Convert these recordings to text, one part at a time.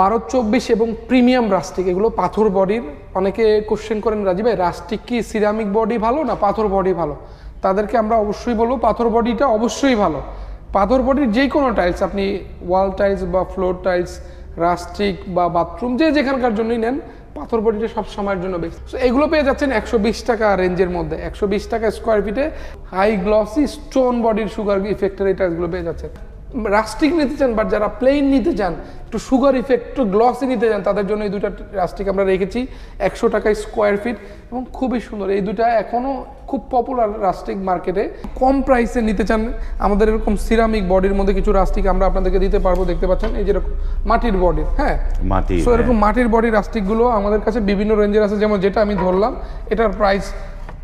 বারো চব্বিশ এবং প্রিমিয়াম রাস্টিক এগুলো পাথর বডির, অনেকে কোশ্চেন করেন রাজি ভাই রাস্টিক কি সিরামিক বডি ভালো না পাথর বডি ভালো? তাদেরকে আমরা অবশ্যই বলব, পাথর বডিটা অবশ্যই ভালো। পাথর বডির যে কোনো টাইলস আপনি ওয়াল টাইলস বা ফ্লোর টাইলস রাস্টিক বা বাথরুম যে যেখানকার জন্যই নেন, পাথর বডিটা সব সময়ের জন্য সো এগুলো পেয়ে যাচ্ছেন একশো বিশ টাকা রেঞ্জের মধ্যে, একশো বিশ টাকা স্কোয়ার ফিটে হাই গ্লসি স্টোন বডির সুগার ইফেক্টের এই টাইলসগুলো পেয়ে যাচ্ছেন। রাস্টিক নিতে চান বাট যারা প্লেন নিতে চান একটু সুগার ইফেক্ট একটু গ্লসি নিতে চান তাদের জন্য এই দুটা রাস্টিক আমরা রেখেছি একশো টাকায় স্কোয়ার ফিট এবং খুবই সুন্দর। এই দুটা এখনও খুব পপুলার রাস্টিক মার্কেটে কম প্রাইসে নিতে চান আমাদের এরকম সিরামিক বডির মধ্যে কিছু রাস্টিক আমরা আপনাদেরকে দিতে পারব দেখতে পাচ্ছেন এই যেরকম মাটির বডির হ্যাঁ? মাটি সো এরকম মাটির বডি রাস্টিকগুলো আমাদের কাছে বিভিন্ন রেঞ্জের আছে যেমন যেটা আমি ধরলাম এটার প্রাইস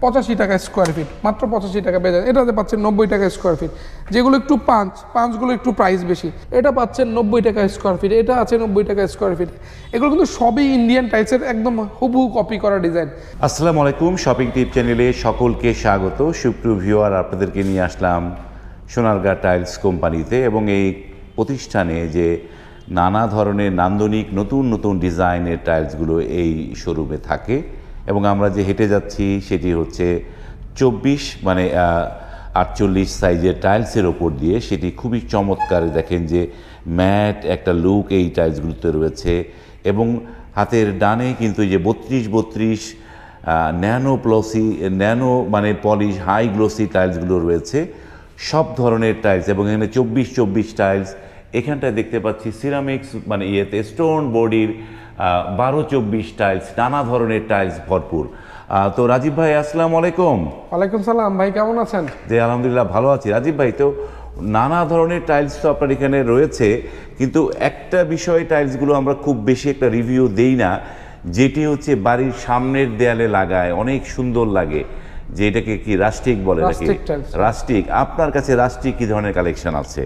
পঁচাশি টাকা স্কোয়ার ফিট মাত্র পঁচাশি টাকা যান এটাতে পাচ্ছেন নব্বই টাকা স্কোয়ার ফিট যেগুলো একটু পাঁচ পাঁচগুলো একটু প্রাইস বেশি। এটা পাচ্ছেন নব্বই টাকা স্কোয়ার ফিট এটা আছে নব্বই টাকা স্কোয়ার ফিট এগুলো কিন্তু সবই ইন্ডিয়ান টাইপসের একদম হুবহু কপি করা ডিজাইন আসসালামু আলাইকুম শপিং টিপ চ্যানেলে সকলকে স্বাগত। সুপ্রিয় ভিউয়ার আপনাদেরকে নিয়ে আসলাম সোনারগাঁ টাইলস কোম্পানিতে এবং এই প্রতিষ্ঠানে যে নানা ধরনের নান্দনিক, নতুন নতুন ডিজাইনের টাইলসগুলো এই শোরুমে থাকে। এবং আমরা যে হেঁটে যাচ্ছি সেটি হচ্ছে চব্বিশ মানে আটচল্লিশ সাইজের টাইলসের ওপর দিয়ে। সেটি খুবই চমৎকার দেখেন যে ম্যাট একটা লুক এই টাইলসগুলোতে রয়েছে এবং হাতের ডানে কিন্তু যে বত্রিশ বত্রিশ ন্যানো প্লসি, ন্যানো মানে পলিশ, হাই গ্লোসি টাইলসগুলো রয়েছে। সব ধরনের টাইলস এবং এখানে চব্বিশ চব্বিশ টাইলস। এখানটায় দেখতে পাচ্ছি সিরামিক্স মানে ইয়েতে স্টোন বডির বারো চব্বিশ টাইলস নানা ধরনের টাইলস ভরপুর। তো রাজীব ভাই আসসালাম আলাইকুম। ওয়ালাইকুম সালাম ভাই কেমন আছেন? যে আলহামদুলিল্লাহ ভালো আছি। রাজীব ভাই তো নানা ধরনের টাইলস তো আপনার এখানে রয়েছে কিন্তু একটা বিষয় টাইলসগুলো আমরা খুব বেশি একটা রিভিউ দেই না যেটি হচ্ছে বাড়ির সামনের দেয়ালে লাগায় অনেক সুন্দর লাগে। যে এটাকে কি রাস্টিক বলে নাকি? রাস্টিক আপনার কাছে রাস্টিক কি ধরনের কালেকশন আছে?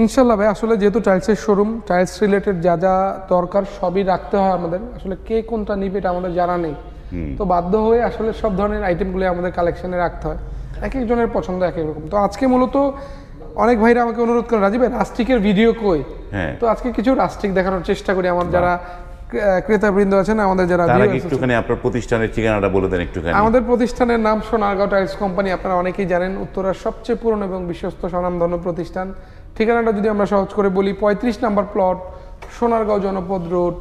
ইনশাল্লাহ ভাই আসলে যেহেতু টাইলসের শোরুম টাইলস রিলেটেড যা যা দরকার সবই রাখতে হয় আমাদের। আসলে কে কোনটা নিবে এটা আমাদের জানা নেই। তো বাধ্য হয়ে আসলে সব ধরনের আইটেমগুলো আমাদের কালেকশনে রাখতে হয়। এক একজনের পছন্দ এক এক রকম। তো আজকে মূলত অনেক ভাইরা আমাকে অনুরোধ করেন রাজীব ভাই রাস্টিকের ভিডিও কই? হ্যাঁ। তো আজকে কিছু রাস্টিক দেখানোর চেষ্টা করি। আমার যারা ক্রেতাবৃন্দ আছেন আমাদের যারা একটুখানি আপনার প্রতিষ্ঠানের ঠিকানাটা বলে দেন একটুখানি। আমাদের প্রতিষ্ঠানের নাম সোনারগাঁও টাইলস কোম্পানি। আপনারা অনেকেই জানেন উত্তরার সবচেয়ে পুরনো এবং বিশ্বস্ত স্বনামধন্য প্রতিষ্ঠান। ঠিকানাটা যদি আমরা সহজ করে বলি পঁয়ত্রিশ নাম্বার প্লট সোনারগাঁও জনপদ রোড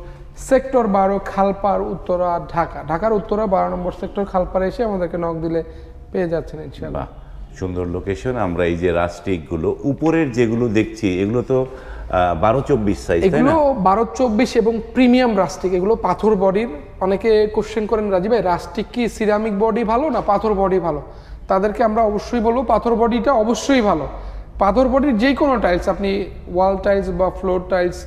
সেক্টর বারো খালপার উত্তরা ঢাকা। ঢাকার উত্তরা বারো নম্বর সেক্টর খালপার এসে আমাদেরকে নক দিলে পেয়ে যাচ্ছেন ইনশাল্লাহ সুন্দর লোকেশন আমরা এই যে রাস্টিকগুলো উপরের যেগুলো দেখছি এগুলো তো বারো চব্বিশ সাইজ এগুলো বারো চব্বিশ এবং প্রিমিয়াম রাস্টিক এগুলো পাথর বডির অনেকে কোশ্চেন করেন রাজি ভাই রাস্টিক কি সিরামিক বডি ভালো না পাথর বডি ভালো? তাদেরকে আমরা অবশ্যই বলব পাথর বডিটা অবশ্যই ভালো। পাথর বডির যে কোনো টাইলস আপনি ওয়াল টাইলস বা ফ্লোর টাইলস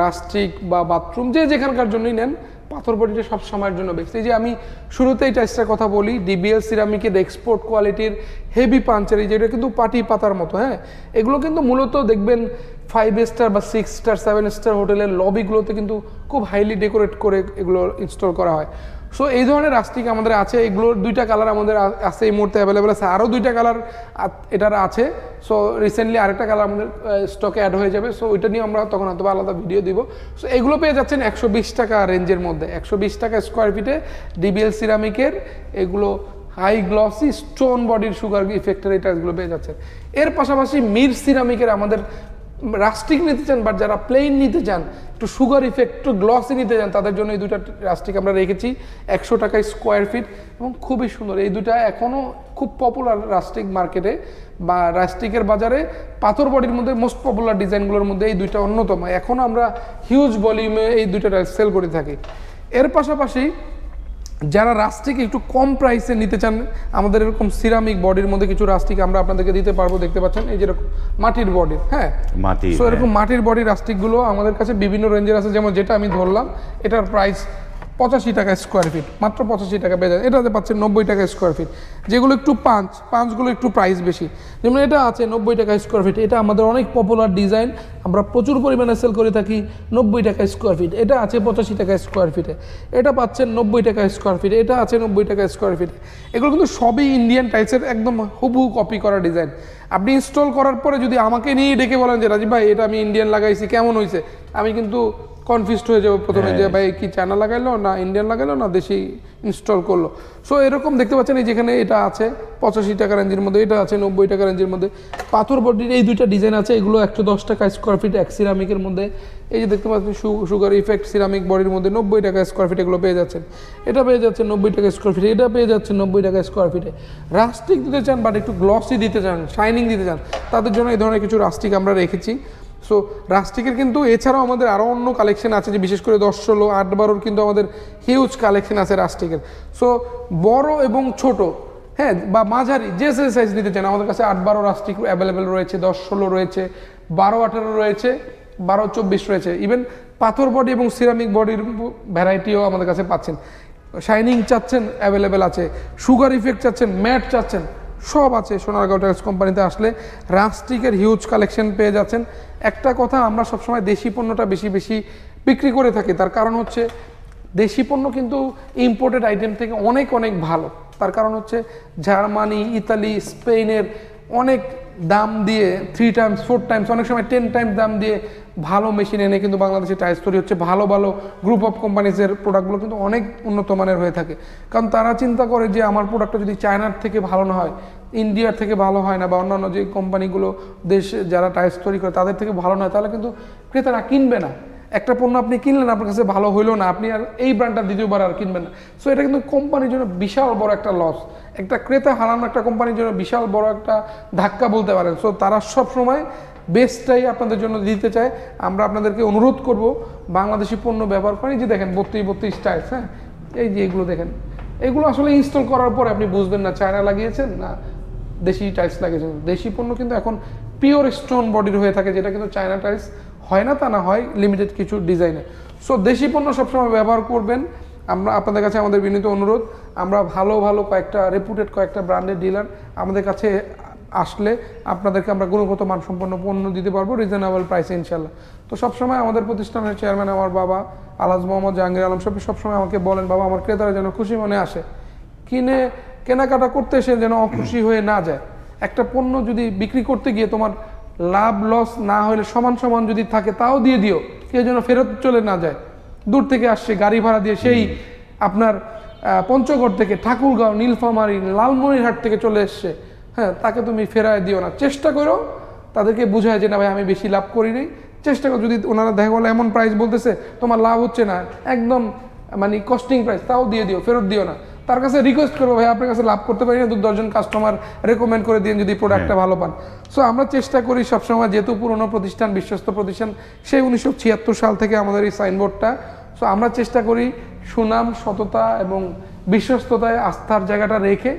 রাস্টিক বা বাথরুম যে যেখানকার জন্যই নেন, পাথর বডিটা সব সময়ের জন্য বেস্ট এই যে আমি শুরুতেই টাইলসটার কথা বলি ডিবিএল সিরামিকের এক্সপোর্ট কোয়ালিটির হেভি পাঞ্চার এই যেটা কিন্তু পাটি পাতার মতো হ্যাঁ? এগুলো কিন্তু মূলত দেখবেন ফাইভ স্টার বা সিক্স স্টার সেভেন স্টার হোটেলের লবিগুলোতে কিন্তু খুব হাইলি ডেকোরেট করে এগুলো ইনস্টল করা হয়। সো এই ধরনের রাস্টিক আমাদের আছে। এগুলোর দুইটা কালার আমাদের আছে এই মুহূর্তে অ্যাভেলেবেল আছে। আরও দুইটা কালার এটার আছে। সো রিসেন্টলি আরেকটা কালার আমাদের স্টকে অ্যাড হয়ে যাবে। সো ওইটা নিয়ে আমরা তখন হয়তো আলাদা ভিডিও দিব। সো এগুলো পেয়ে যাচ্ছেন একশো বিশ টাকা রেঞ্জের মধ্যে। একশো বিশ টাকা স্কোয়ার ফিটে ডিবিএল সিরামিকের এগুলো হাই গ্লসি স্টোন বডির সুগার ইফেক্টের এই টাইলসগুলো পেয়ে যাচ্ছেন। এর পাশাপাশি মির সিরামিকের আমাদের রাস্টিক নিতে চান বাট যারা প্লেন নিতে চান, একটু সুগার ইফেক্ট একটু গ্লসি নিতে চান, তাদের জন্য এই দুটা রাস্টিক আমরা রেখেছি, একশো টাকায় স্কোয়ার ফিট এবং খুবই সুন্দর। এই দুটা এখনও খুব পপুলার রাস্টিক মার্কেটে বা রাস্টিকের বাজারে পাথর বডির মধ্যে মোস্ট পপুলার ডিজাইনগুলোর মধ্যে এই দুইটা অন্যতম। এখনও আমরা হিউজ ভলিউমে এই দুইটা সেল করে থাকি। এর পাশাপাশি যারা রাস্টিকে একটু কম প্রাইসে নিতে চান আমাদের এরকম সিরামিক বডির মধ্যে কিছু রাস্টিক আমরা আপনাদেরকে দিতে পারব দেখতে পাচ্ছেন? এই যেরকম মাটির বডি হ্যাঁ? মাটি সো এরকম মাটির বডি রাস্টিকগুলো আমাদের কাছে বিভিন্ন রেঞ্জের আছে যেমন যেটা আমি ধরলাম এটার প্রাইস পঁচাশি টাকা স্কোয়ার ফিট মাত্র পঁচাশি টাকা যায়। এটাতে পাচ্ছেন নব্বই টাকা স্কোয়ার ফিট যেগুলো একটু পাঁচ, পাঁচগুলো একটু প্রাইস বেশি। যেমন এটা আছে নব্বই টাকা স্কোয়ার ফিট এটা আমাদের অনেক পপুলার ডিজাইন আমরা প্রচুর পরিমাণে সেল করে থাকি নব্বই টাকা স্কোয়ার ফিট এটা আছে পঁচাশি টাকা স্কোয়ার ফিটে এটা পাচ্ছেন নব্বই টাকা স্কোয়ার ফিট এটা আছে নব্বই টাকা স্কোয়ার ফিট এগুলো কিন্তু সবই ইন্ডিয়ান টাইলসের একদম হুবহু কপি করা ডিজাইন আপনি ইনস্টল করার পরে যদি আমাকে নিয়ে ডেকে বলেন যে, রাজীব ভাই, এটা আমি ইন্ডিয়ান লাগাইছি, কেমন হয়েছে আমি কিন্তু কনফিউজড হয়ে যাবে প্রথমে যে। ভাই কি চায়না লাগাইলো না ইন্ডিয়ান লাগাইলো না দেশি ইনস্টল করল? সো এরকম দেখতে পাচ্ছেন এই যেখানে এটা আছে পঁচাশি টাকা রেঞ্জের মধ্যে এটা আছে নব্বই টাকা রেঞ্জের মধ্যে। পাথর বডির এই দুইটা ডিজাইন আছে এগুলো একশো দশ টাকা স্কোয়ার ফিট এক সিরামিকের মধ্যে। এই যে দেখতে পাচ্ছেন সুগার ইফেক্ট সিরামিক বডির মধ্যে নব্বই টাকা স্কোয়ার ফিট এগুলো পেয়ে যাচ্ছেন। এটা পেয়ে যাচ্ছে নব্বই টাকা স্কোয়ার ফিট এটা পেয়ে যাচ্ছে নব্বই টাকা স্কোয়ার ফিটে রাস্টিক দিতে চান বাট একটু গ্লসি দিতে চান শাইনিং দিতে চান তাদের জন্য এই ধরনের কিছু রাস্টিক আমরা রেখেছি। সো রাস্টিকের কিন্তু এছাড়াও আমাদের আরও অন্য কালেকশন আছে, যে বিশেষ করে দশ ষোলো আট বারোর কিন্তু আমাদের হিউজ কালেকশন আছে রাস্টিকের সো বড় এবং ছোট হ্যাঁ বা মাঝারি, যে সাইজ নিতে চান, আমাদের কাছে আট বারো রাস্টিক অ্যাভেলেবেল রয়েছে দশ ষোলো রয়েছে, বারো, আঠারো রয়েছে, বারো, চব্বিশ রয়েছে। ইভেন পাথর বডি এবং সিরামিক বডির ভ্যারাইটিও আমাদের কাছে পাচ্ছেন। শাইনিং চাচ্ছেন অ্যাভেলেবেল আছে। সুগার ইফেক্ট চাচ্ছেন ম্যাট চাচ্ছেন। সব আছে সোনারগাঁও টাইলস কোম্পানিতে আসলে। রাস্টিকের হিউজ কালেকশন পেয়ে যাচ্ছেন। একটা কথা, আমরা সবসময় দেশি পণ্যটা বেশি বেশি বিক্রি করে থাকি। তার কারণ হচ্ছে, দেশি পণ্য কিন্তু ইম্পোর্টেড আইটেম থেকে অনেক অনেক ভালো। তার কারণ হচ্ছে, জার্মানি, ইতালি, স্পেনের অনেক দাম দিয়ে থ্রি টাইমস ফোর টাইমস অনেক সময় টেন টাইমস দাম দিয়ে ভালো মেশিন এনে কিন্তু বাংলাদেশে টাইলস তৈরি হচ্ছে। ভালো ভালো গ্রুপ অফ কোম্পানিজের প্রোডাক্টগুলো কিন্তু অনেক উন্নত মানের হয়ে থাকে। কারণ তারা চিন্তা করে যে আমার প্রোডাক্টটা যদি চায়নার থেকে ভালো না হয় ইন্ডিয়ার থেকে ভালো হয় না, বা অন্যান্য যে কোম্পানিগুলো দেশে যারা টাইলস তৈরি করে তাদের থেকে ভালো না হয়, তাহলে কিন্তু ক্রেতারা কিনবে না। একটা পণ্য আপনি কিনলেন, আপনার কাছে ভালো হইল না, আপনি আর এই ব্র্যান্ডটা দ্বিতীয়বার আর কিনবেন না। সো এটা কিন্তু কোম্পানির জন্য বিশাল বড় একটা লস একটা ক্রেতা হারানো একটা কোম্পানির জন্য বিশাল বড় একটা ধাক্কা বলতে পারেন। সো তারা সব সময় বেস্টটাই আপনাদের জন্য দিতে চায়। আমরা আপনাদেরকে অনুরোধ করব, বাংলাদেশি পণ্য ব্যবহার করেন যে দেখেন, বত্রিশ বত্রিশ টাইলস হ্যাঁ? এই যে এগুলো দেখেন। এগুলো আসলে ইনস্টল করার পরে আপনি বুঝবেন না চায়না লাগিয়েছেন না দেশি টাইলস লাগিয়েছেন। দেশি পণ্য কিন্তু এখন পিওর স্টোন বডির হয়ে থাকে, যেটা কিন্তু চায়না টাইলস হয় না, তা না হয় লিমিটেড কিছু ডিজাইনে সো দেশি পণ্য সবসময় ব্যবহার করবেন। আমরা আপনাদের কাছে আমাদের বিনীত অনুরোধ, আমরা ভালো ভালো কয়েকটা রেপুটেড কয়েকটা ব্র্যান্ডের ডিলার আমাদের কাছে আসলে আপনাদেরকে আমরা গুণগত মানসম্পন্ন পণ্য দিতে পারব রিজনেবল প্রাইসে ইনশাল্লাহ তো সবসময় আমাদের প্রতিষ্ঠানের চেয়ারম্যান আমার বাবা আলাজ মোহাম্মদ জাহাঙ্গীর আলম সব সবসময় আমাকে বলেন, বাবা, আমার ক্রেতারা যেন খুশি মনে আসে। কিনে, কেনাকাটা করতে এসে যেন অখুশি হয়ে না যায়। একটা পণ্য যদি বিক্রি করতে গিয়ে তোমার লাভ লস না হলে সমান সমান যদি থাকে তাও দিয়ে দিও। কেউ যেন ফেরত চলে না যায়। দূর থেকে আসছে গাড়ি ভাড়া দিয়ে সেই আপনার পঞ্চগড় থেকে ঠাকুরগাঁও নীলফামারী লালমনিরহাট থেকে চলে এসছে। হ্যাঁ তাকে তুমি ফেরায় দিও না। চেষ্টা করো তাদেরকে বুঝায় যে না ভাই আমি বেশি লাভ করি নাই। চেষ্টা করো যদি ওনারা দেখা গেলো এমন প্রাইস বলতেছে তোমার লাভ হচ্ছে না। একদম মানে কস্টিং প্রাইস তাও দিয়ে দিও ফেরত দিও না। তার কাছে রিকোয়েস্ট করব ভাই আপনার কাছে লাভ করতে পারি না দু দশজন কাস্টমার রেকমেন্ড করে দিন যদি প্রোডাক্টটা ভালো পান। সো আমরা চেষ্টা করি সবসময় যেহেতু পুরনো প্রতিষ্ঠান বিশ্বস্ত প্রতিষ্ঠান সেই উনিশশো ছিয়াত্তর সাল থেকে আমাদের এই সাইনবোর্ডটা সো আমরা চেষ্টা করি সুনাম সততা এবং বিশ্বস্ততায় আস্থার জায়গাটা রেখে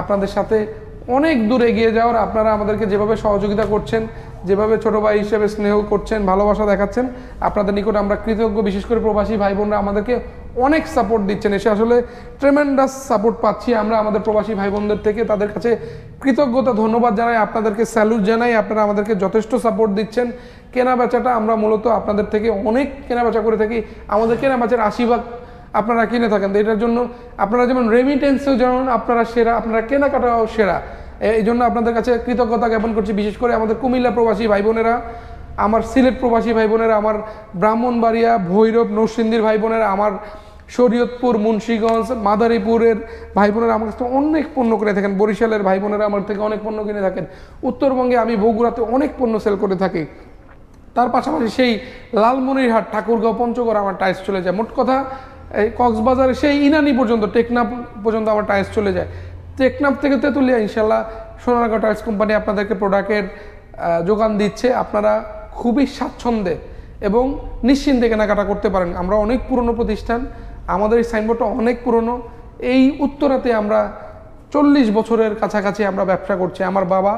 আপনাদের সাথে অনেক দূর এগিয়ে যাওয়ার। আপনারা আমাদেরকে যেভাবে সহযোগিতা করছেন যেভাবে ছোট ভাই হিসেবে স্নেহ করছেন ভালোবাসা দেখাচ্ছেন আপনাদের নিকট আমরা কৃতজ্ঞ। বিশেষ করে প্রবাসী ভাই বোনরা আমাদেরকে অনেক সাপোর্ট দিচ্ছেন। এসে আসলে ট্রেমেন্ডাস সাপোর্ট পাচ্ছি আমরা আমাদের প্রবাসী ভাই বোনদের থেকে। তাদের কাছে কৃতজ্ঞতা, ধন্যবাদ জানাই। আপনাদেরকে স্যালুট জানাই। আপনারা আমাদেরকে যথেষ্ট সাপোর্ট দিচ্ছেন। কেনা বেচাটা আমরা মূলত আপনাদের থেকে অনেক কেনা বেচা করে থাকি। আমাদের কেনা বেচার আশি ভাগ আপনারা কিনে থাকেন। তো এটার জন্য আপনারা যেমন রেমিটেন্সেও যেমন আপনারা সেরা, আপনারা কেনাকাটাও সেরা। এই জন্য আপনাদের কাছে কৃতজ্ঞতা জ্ঞাপন করছি। বিশেষ করে আমাদের কুমিল্লা প্রবাসী ভাই বোনেরা আমার সিলেট প্রবাসী ভাই বোনেরা, আমার ব্রাহ্মণবাড়িয়া, ভৈরব, নরসিংদীর ভাই বোনেরা, আমার শরীয়তপুর, মুন্সীগঞ্জ, মাদারীপুরের ভাই বোনেরা আমার কাছে অনেক পণ্য কিনে থাকেন। বরিশালের ভাই বোনেরা আমার থেকে অনেক পণ্য কিনে থাকেন। উত্তরবঙ্গে আমি বগুড়াতে অনেক পণ্য সেল করে থাকি। তার পাশাপাশি সেই লালমনিরহাট, ঠাকুরগাঁও, পঞ্চগড় আমার টাইস চলে যায়। মোট কথা, এই কক্সবাজারে সেই ইনানি পর্যন্ত, টেকনাফ পর্যন্ত আমার টাইস চলে যায়। টেকনাফ থেকে তেঁতুলিয়া ইনশাল্লাহ সোনারগাঁও টাইস কোম্পানি আপনাদেরকে প্রোডাক্টের যোগান দিচ্ছে। আপনারা খুবই স্বাচ্ছন্দ্যে এবং নিশ্চিন্তে কেনাকাটা করতে পারেন। আমরা অনেক পুরনো প্রতিষ্ঠান, আমাদের এই সাইনবোর্ডটা অনেক পুরনো। এই উত্তরাতে আমরা চল্লিশ বছরের কাছাকাছি আমরা ব্যবসা করছি। আমার বাবা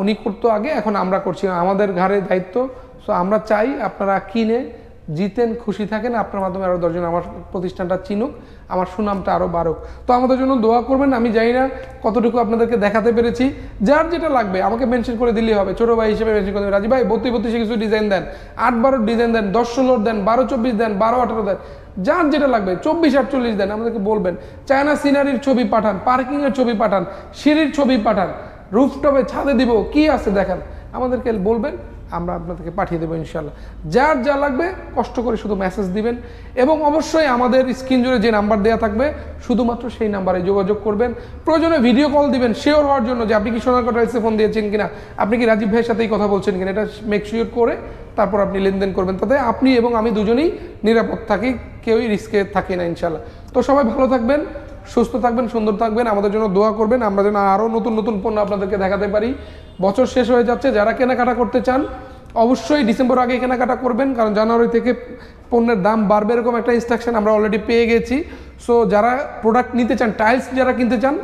উনি করতো আগে, এখন আমরা করছি। আমাদের ঘাড়ে দায়িত্ব। সো আমরা চাই আপনারা কিনে জিতেন, খুশি থাকেন, আপনার মাধ্যমে আরও দশজন আমার প্রতিষ্ঠানটা চিনুক, আমার সুনামটা আরও বাড়ুক। তো আমাদের জন্য দোয়া করবেন, আমি জানি না কতটুকু আপনাদেরকে দেখাতে পেরেছি। যার যেটা লাগবে, আমাকে মেনশন করে দিলেই হবে, ছোটো ভাই হিসেবে মেনশন করে রাজি ভাই, বত্রিশ বত্রিশে কিছু ডিজাইন দেন, আট বারো ডিজাইন দেন, দশ ষোলোর দেন, বারো চব্বিশ দেন, বারো আঠারো দেন, যার যেটা লাগবে, চব্বিশ আটচল্লিশ দেন, আমাদেরকে বলবেন। চায়না সিনারির ছবি পাঠান পার্কিংয়ের ছবি পাঠান, সিঁড়ির ছবি পাঠান রুফটপে ছাদে দিব, কি আছে দেখান? আমাদেরকে বলবেন আমরা আপনাদেরকে পাঠিয়ে দেবো ইনশাল্লাহ যার যা লাগবে, কষ্ট করে শুধু মেসেজ দিবেন এবং অবশ্যই আমাদের স্ক্রিন জুড়ে যে নাম্বার দেওয়া থাকবে, শুধুমাত্র সেই নাম্বারে যোগাযোগ করবেন। প্রয়োজনে ভিডিও কল দিবেন শিওর হওয়ার জন্য যে আপনি কি সোনার কথা কটাইসে ফোন দিয়েছেন কিনা, আপনি কি রাজীব ভাইয়ের সাথেই কথা বলছেন কিনা, এটা মেক শিওর করে তারপর আপনি লেনদেন করবেন। তাতে আপনি এবং আমি দুজনেই নিরাপদ থাকি, কেউই রিস্কে থাকি না ইনশাল্লাহ তো সবাই ভালো থাকবেন সুস্থ থাকবেন, সুন্দর থাকবেন, আমাদের জন্য দোয়া করবেন। আমরা যেন আরও নতুন নতুন পণ্য আপনাদেরকে দেখাতে পারি। বছর শেষ হয়ে যাচ্ছে, যারা কেনাকাটা করতে চান, অবশ্যই ডিসেম্বর আগে কেনাকাটা করবেন, কারণ জানুয়ারি থেকে পণ্যের দাম বাড়বে এরকম একটা ইনস্ট্রাকশন আমরা অলরেডি পেয়ে গেছি। সো যারা প্রোডাক্ট নিতে চান টাইলস যারা কিনতে চান,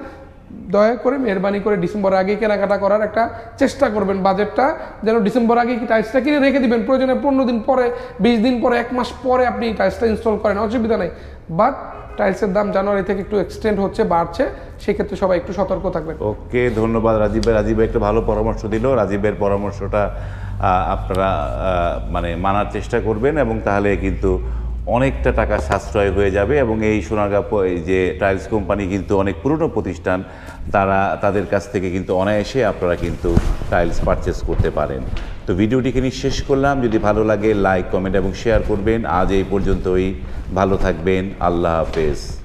দয়া করে মেহরবানি করে ডিসেম্বর আগে কেনাকাটা করার একটা চেষ্টা করবেন বাজেটটা, যেন ডিসেম্বর আগে কি টাইলসটা কিনে রেখে দিবেন। প্রয়োজনে পনেরো দিন পরে, বিশ দিন পরে, এক মাস পরে আপনি টাইলসটা ইনস্টল করেন, অসুবিধা নেই। বাট টাইলসের দাম জানুয়ারি থেকে একটু এক্সটেন্ড হচ্ছে, বাড়ছে, সেক্ষেত্রে সবাই একটু সতর্ক থাকবেন। ওকে, ধন্যবাদ রাজীব ভাই। রাজীব ভাই, একটা ভালো পরামর্শ দিল। রাজীবের পরামর্শটা আপনারা মানে মানার চেষ্টা করবেন এবং তাহলে কিন্তু অনেকটা টাকা সাশ্রয় হয়ে যাবে এবং এই সোনারগাঁ যে টাইলস কোম্পানি কিন্তু অনেক পুরনো প্রতিষ্ঠান, তারা, তাদের কাছ থেকে কিন্তু অনায়াসে আপনারা কিন্তু টাইলস পারচেস করতে পারেন। তো ভিডিওটি এখানে শেষ করলাম। যদি ভালো লাগে লাইক কমেন্ট এবং শেয়ার করবেন। আজ এই পর্যন্তই। ভালো থাকবেন। আল্লাহ হাফেজ।